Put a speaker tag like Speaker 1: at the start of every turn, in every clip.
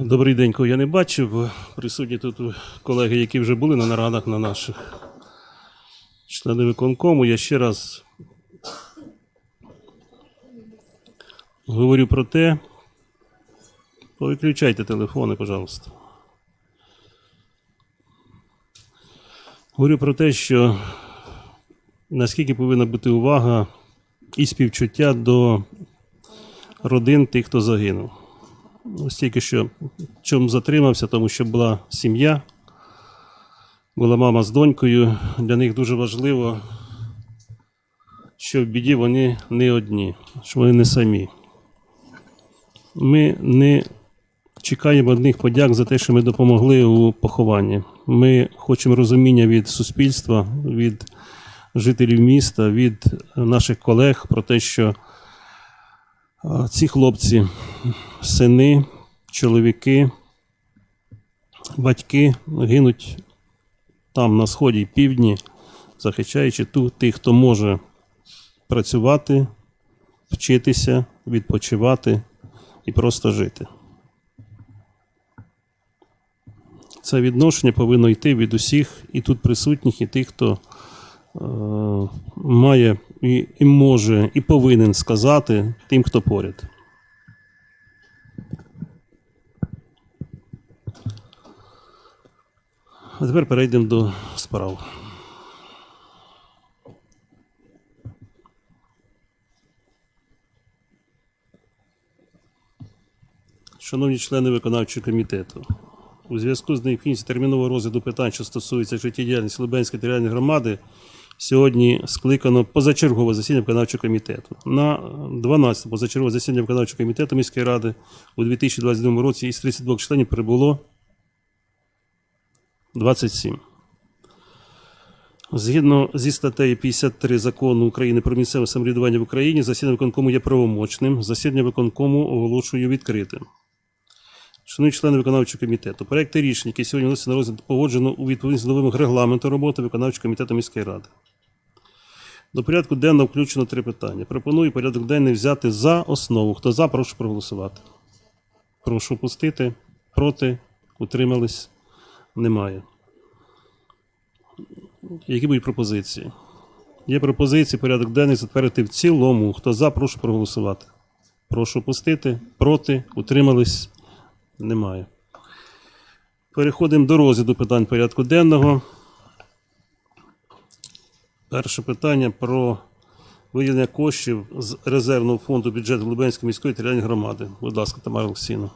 Speaker 1: Добрий день, я не бачив. Присутні тут колеги, які вже були на нарадах на наших членів виконкому. Я ще раз говорю про те. Повиключайте телефони, пожалуйста. Говорю про те, що наскільки повинна бути увага і співчуття до родин тих, хто загинув. Ось тільки що чому затримався, тому що була сім'я, була мама з донькою. Для них дуже важливо, що в біді вони не одні, що вони не самі. Ми не чекаємо одних подяк за те, що ми допомогли у похованні. Ми хочемо розуміння від суспільства, від жителів міста, від наших колег про те, що ці хлопці, сини, чоловіки, батьки гинуть там на сході і півдні, захищаючи тих, хто може працювати, вчитися, відпочивати і просто жити. Це відношення повинно йти від усіх і тут присутніх, і тих, хто має і, і може, і повинен сказати тим, хто поряд. А тепер перейдемо до справ. Шановні члени виконавчого комітету, у зв'язку з необхідністю термінового розгляду питань, що стосуються життєдіяльності Лубенської територіальної громади, сьогодні скликано позачергове засідання виконавчого комітету. На 12 позачергове засідання виконавчого комітету міської ради у 2022 році із 32 членів прибуло 27. Згідно зі статтею 53 закону України про місцеве самоврядування в Україні, засідання виконкому є правомочним. Засідання виконкому оголошую відкритим. Шановні члени виконавчого комітету, проекти рішень, які сьогодні вносяться на розгляд, погоджено у відповідність до вимог регламенту роботи виконавчого комітету міської ради. До порядку денного включено три питання. Пропоную порядок денний взяти за основу. Хто за, прошу проголосувати. Прошу пустити. Проти. Утримались. Немає. Які будуть пропозиції? Є пропозиції порядок денний затвердити в цілому. Хто за, прошу проголосувати. Прошу пустити. Проти. Утримались. Немає. Переходимо до розгляду питань порядку денного. Перше питання про виділення коштів з резервного фонду бюджету Лубенської міської територіальної громади. Будь ласка, Тамара Олексійовна.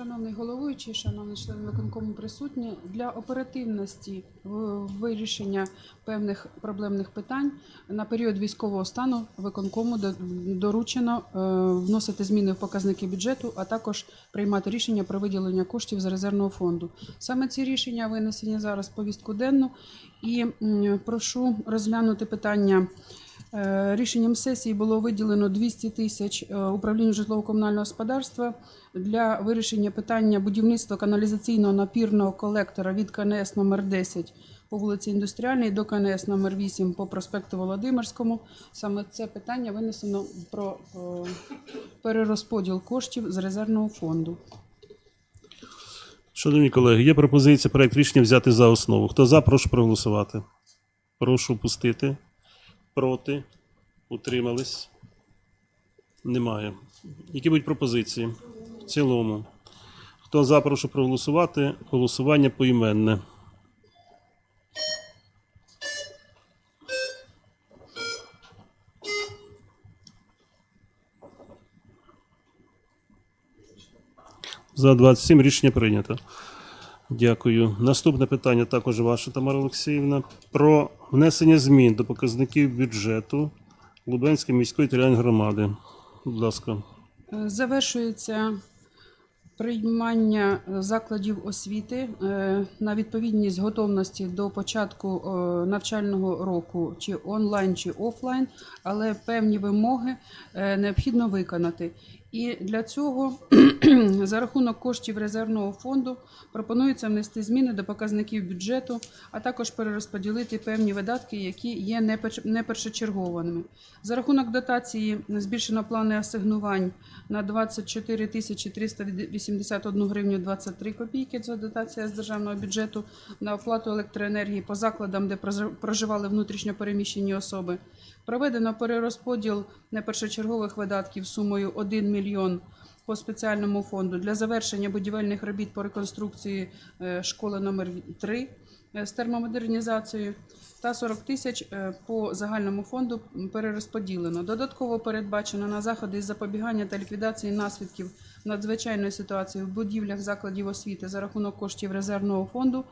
Speaker 2: Шановний головуючий, шановні члени виконкому присутні, для оперативності в- вирішення певних проблемних питань на період військового стану виконкому до- доручено е, вносити зміни в показники бюджету, а також приймати рішення про виділення коштів з резервного фонду. Саме ці рішення винесені зараз повістку денну і прошу розглянути питання. Е, Рішенням сесії було виділено 200 тисяч е, управлінню житлово-комунального господарства для вирішення питання будівництва каналізаційного напірного колектора від КНС номер 10 по вулиці Індустріальній до КНС номер 8 по проспекту Володимирському. Саме це питання винесено про е, перерозподіл коштів з резервного фонду.
Speaker 1: Шановні колеги, є пропозиція проект рішення взяти за основу. Хто за, прошу проголосувати. Прошу пустити. Проти. Утримались. Немає. Які будуть пропозиції? В цілому. Хто за, прошу проголосувати. Голосування поіменне. За 27 рішення прийнято. Дякую. Наступне питання також ваше, Тамара Олексіївна. Про внесення змін до показників бюджету Лубенської міської територіальної громади. Будь ласка.
Speaker 2: Е, Завершується приймання е, закладів освіти е, на відповідність готовності до початку навчального року, чи онлайн, чи офлайн, але певні вимоги необхідно виконати. І для цього за рахунок коштів резервного фонду пропонується внести зміни до показників бюджету, а також перерозподілити певні видатки, які є неперш- непершочерговими. За рахунок дотації збільшено плани асигнувань на 24 тисячі 381 гривню 23 копійки. Це дотація з державного бюджету на оплату електроенергії по закладам, де проживали внутрішньо переміщені особи. Проведено перерозподіл непершочергових видатків сумою 1 мільйон по спеціальному фонду для завершення будівельних робіт по реконструкції е, школи номер 3 з термомодернізацією та 40 тисяч е, по загальному фонду перерозподілено. Додатково передбачено на заходи із запобігання та ліквідації наслідків надзвичайної ситуації в будівлях закладів освіти за рахунок коштів резервного фонду.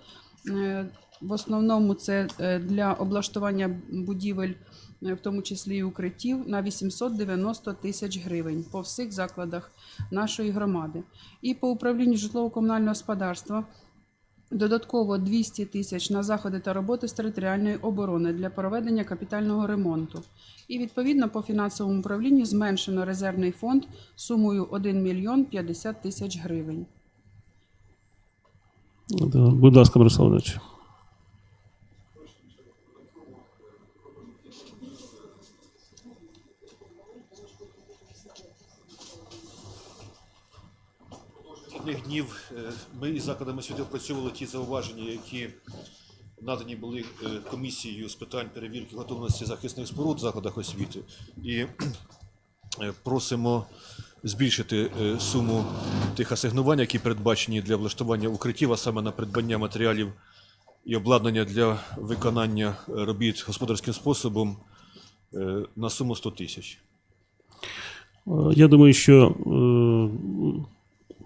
Speaker 2: Е, В основному це е, для облаштування будівель, е, в тому числі і укриттів, на 890 тисяч гривень по всіх закладах нашої громади. І по управлінню житлово-комунального господарства додатково 200 тисяч на заходи та роботи з територіальної оборони для проведення капітального ремонту. І відповідно по фінансовому управлінню зменшено резервний фонд сумою 1 мільйон 50 тисяч гривень.
Speaker 1: Будь ласка, Мирослав Іванович.
Speaker 3: Одних днів е, ми із закладами освіти опрацьовували ті зауваження, які надані були е, комісією з питань перевірки готовності захисних споруд в закладах освіти. І е, просимо збільшити е, суму тих асигнувань, які передбачені для влаштування укриттів, а саме на придбання матеріалів і обладнання для виконання е, робіт господарським способом е, на суму 100 тисяч.
Speaker 1: Я думаю, що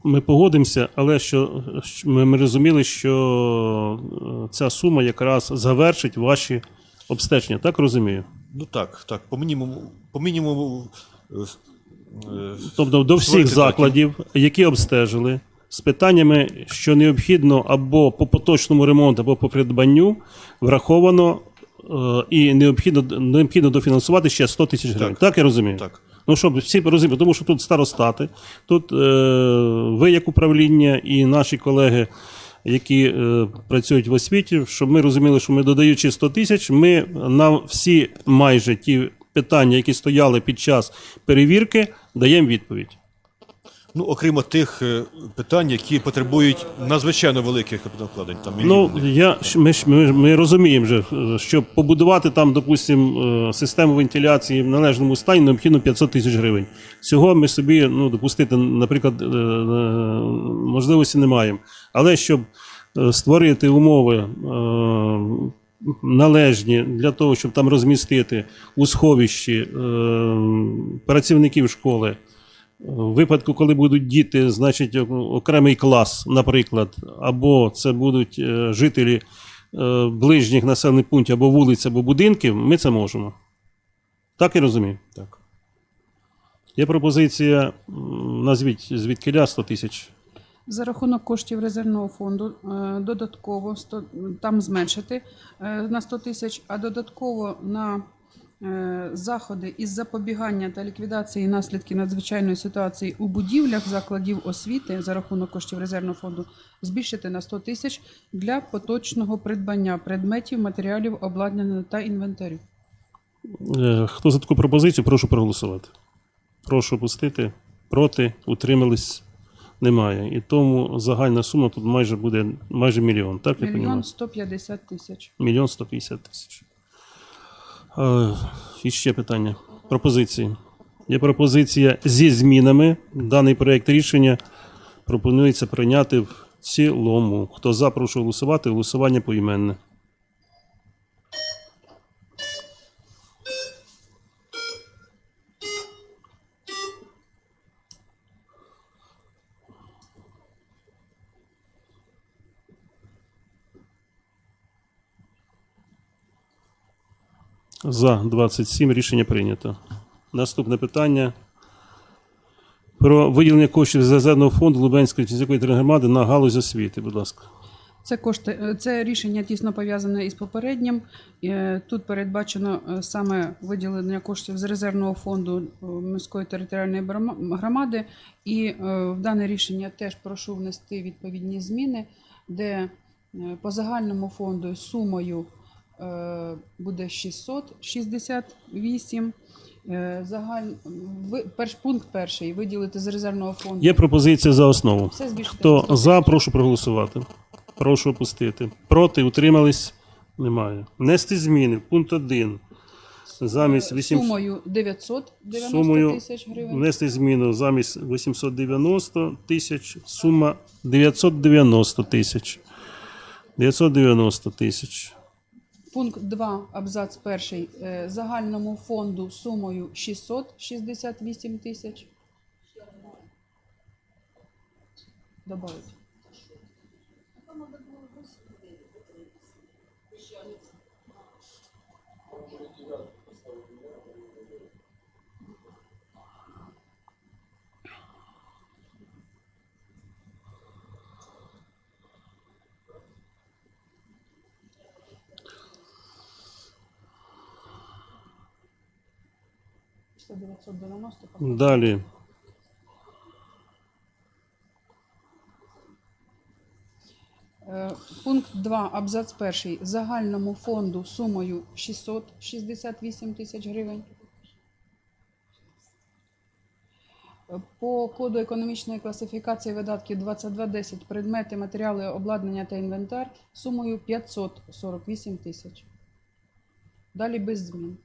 Speaker 1: ми погодимося, але що ми, розуміли, що ця сума якраз завершить ваші обстеження. Так розумію?
Speaker 3: Ну так, так, по мінімуму, по мінімуму
Speaker 1: Тобто до всіх закладів, які обстежили, з питаннями, що необхідно або по поточному ремонту, або по придбанню, враховано е, і необхідно, необхідно дофінансувати ще 100 тисяч гривень. Так,
Speaker 3: Так.
Speaker 1: я розумію?
Speaker 3: Так.
Speaker 1: Ну, щоб всі розуміли, тому що тут старостати, тут е, ви як управління і наші колеги, які е, працюють в освіті, щоб ми розуміли, що ми додаючи 100 тисяч, ми на всі майже ті питання, які стояли під час перевірки, даємо відповідь.
Speaker 3: Ну, окрім тих е, питань, які потребують надзвичайно великих капіталовкладень. Там
Speaker 1: Ну, я, ми, ми, ми розуміємо, вже, е, що побудувати там, допустимо, систему вентиляції в належному стані необхідно 500 тисяч гривень. Цього ми собі ну, допустити, наприклад, е, е, можливості не маємо. Але щоб е, створити умови е, належні для того, щоб там розмістити у сховищі е, працівників школи, в випадку, коли будуть діти, значить окремий клас, наприклад, або це будуть е, жителі е, ближніх населених пунктів, або вулиць, або будинків, ми це можемо. Так я розумію?
Speaker 3: Так.
Speaker 1: Є пропозиція, назвіть звідкиля 100 тисяч.
Speaker 2: За рахунок коштів резервного фонду е, додатково 100, там зменшити е, на 100 тисяч, а додатково на е, заходи із запобігання та ліквідації наслідків надзвичайної ситуації у будівлях закладів освіти за рахунок коштів резервного фонду збільшити на 100 тисяч для поточного придбання предметів, матеріалів, обладнання та інвентарю.
Speaker 1: Хто за таку пропозицію, прошу проголосувати. Прошу пустити. Проти, утримались. Немає. І тому загальна сума тут майже буде майже мільйон. Так я?
Speaker 2: Мільйон 150 тисяч.
Speaker 1: Мільйон 150 тисяч. Е, І ще питання. Пропозиції. Є пропозиція зі змінами. Даний проєкт рішення пропонується прийняти в цілому. Хто за, прошу голосувати. Голосування поіменне. За 27 рішення прийнято. Наступне питання. Про виділення коштів з резервного фонду Лубенської сільської громади на галузь освіти, будь ласка.
Speaker 2: Це кошти, е, це рішення тісно пов'язане із попереднім. Е, Тут передбачено е, саме виділення коштів з резервного фонду міської територіальної громади. І в дане рішення теж прошу внести відповідні зміни, де по загальному фонду сумою буде 668. Е, Загаль... Перш пункт перший виділити з резервного фонду.
Speaker 1: Є пропозиція за основу.
Speaker 2: Все.
Speaker 1: Хто за, прошу проголосувати. Прошу опустити. Проти, утримались? Немає. Внести зміни. Пункт 1. Замість 800...
Speaker 2: сумою 990
Speaker 1: Сумою
Speaker 2: тисяч гривень.
Speaker 1: внести зміну замість 890 тисяч, сума 990 тисяч. 990 тисяч.
Speaker 2: Пункт 2, абзац 1, загальному фонду сумою 668 тисяч. Добавить. Це 990.
Speaker 1: Далі.
Speaker 2: Е, Пункт 2, абзац 1, загальному фонду сумою 668 тисяч гривень. Е, По коду економічної класифікації видатків 2210 предмети, матеріали, обладнання та інвентар сумою 548 тисяч. Далі без змін.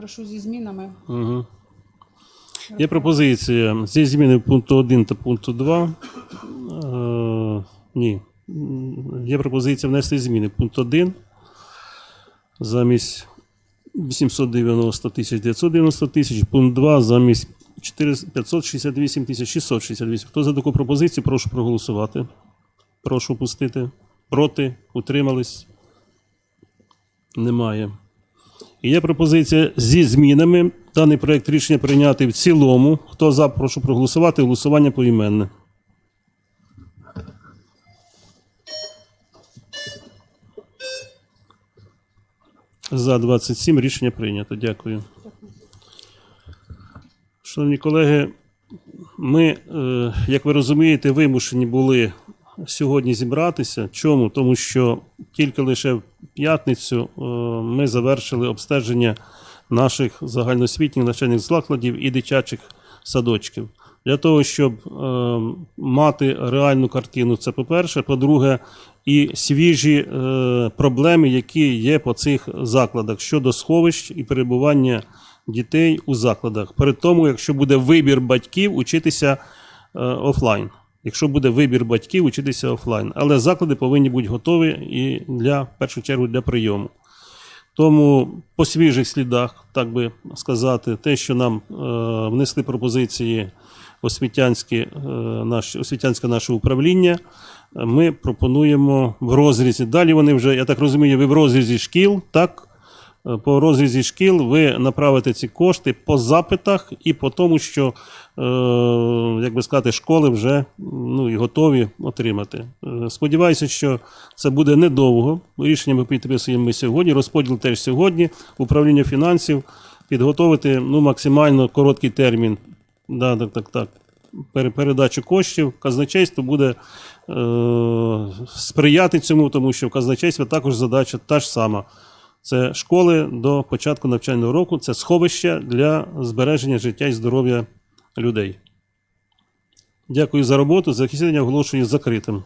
Speaker 2: Прошу зі змінами.
Speaker 1: Угу. Є пропозиція зі зміни пункту 1 та пункту 2. Е, ні. Є пропозиція внести зміни. Пункт 1 замість 890 тисяч 990 тисяч. Пункт 2 замість 568 тисяч 668. Хто за таку пропозицію, прошу проголосувати. Прошу пустити. Проти? Утримались? Немає. І є пропозиція зі змінами. Даний проект рішення прийняти в цілому. Хто за, прошу проголосувати. Голосування поіменне. За 27 рішення прийнято. Дякую. Шановні колеги, ми, е, як ви розумієте, вимушені були сьогодні зібратися. Чому? Тому що тільки лише в п'ятницю е, ми завершили обстеження наших загальноосвітніх навчальних закладів і дитячих садочків. Для того, щоб е, мати реальну картину, це по-перше. По-друге, і свіжі е, проблеми, які є по цих закладах щодо сховищ і перебування дітей у закладах. Перед тому, якщо буде вибір батьків, учитися офлайн. Якщо буде вибір батьків, учитися офлайн. Але заклади повинні бути готові і для в першу чергу для прийому. Тому по свіжих слідах, так би сказати, те, що нам е, внесли пропозиції освітянські, е, наш, освітянське наше управління, ми пропонуємо в розрізі. Далі вони вже, я так розумію, ви в розрізі шкіл, так? Е, По розрізі шкіл ви направите ці кошти по запитах і по тому, що, е, як би сказати, школи вже ну, і готові отримати. Е, Сподіваюся, що це буде недовго. Рішення ми підписуємо сьогодні. Розподіл теж сьогодні. Управління фінансів підготовити ну, максимально короткий термін. Да, так, так, так. Передачу коштів. Казначейство буде е, сприяти цьому, тому що в казначействі також задача та ж сама. Це школи до початку навчального року, це сховище для збереження життя і здоров'я людей. Дякую за роботу. Засідання оголошую закритим.